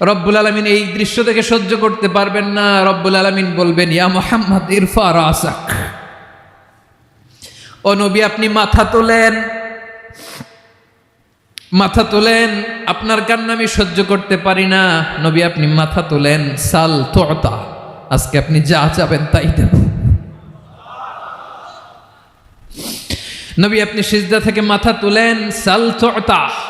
রব্বুল আলমিন এই দৃশ্য থেকে সহ্য করতে পারবেন না। রব্বুল আলমিন বলবেন, ইয়া মোহাম্মদ ইরফা রাসাক ও নবী, আপনি মাথা তোলেন। মাথা তোলেন, আপনার কান্না আমি সহ্য করতে পারি না। নবী, আপনি মাথা তোলেন। সাল তোতা আজকে আপনি যা চাবেন তাই দেব। নবী, আপনি সিজদা থেকে মাথা তুলেন। সাল তোতা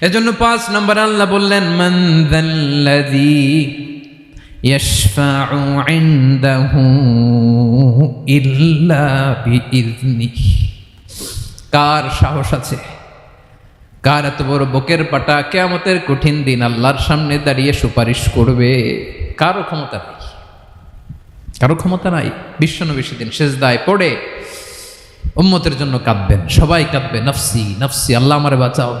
এজন্য পাঁচ নম্বর আল্লাহ বললেন মন্দাল্লাযী কার সাহস আছে? কার এত বড় বকের পাটা কেমতের কঠিন দিন আল্লাহর সামনে দাঁড়িয়ে সুপারিশ করবে? কারও ক্ষমতা নেই। কারও ক্ষমতা নাই। বিশ্বনবী সেদিন দায় পড়ে উম্মতের জন্য কাঁদবেন। সবাই কাঁদবে, নফসি নফসি, আল্লাহ আমার বাঁচাও।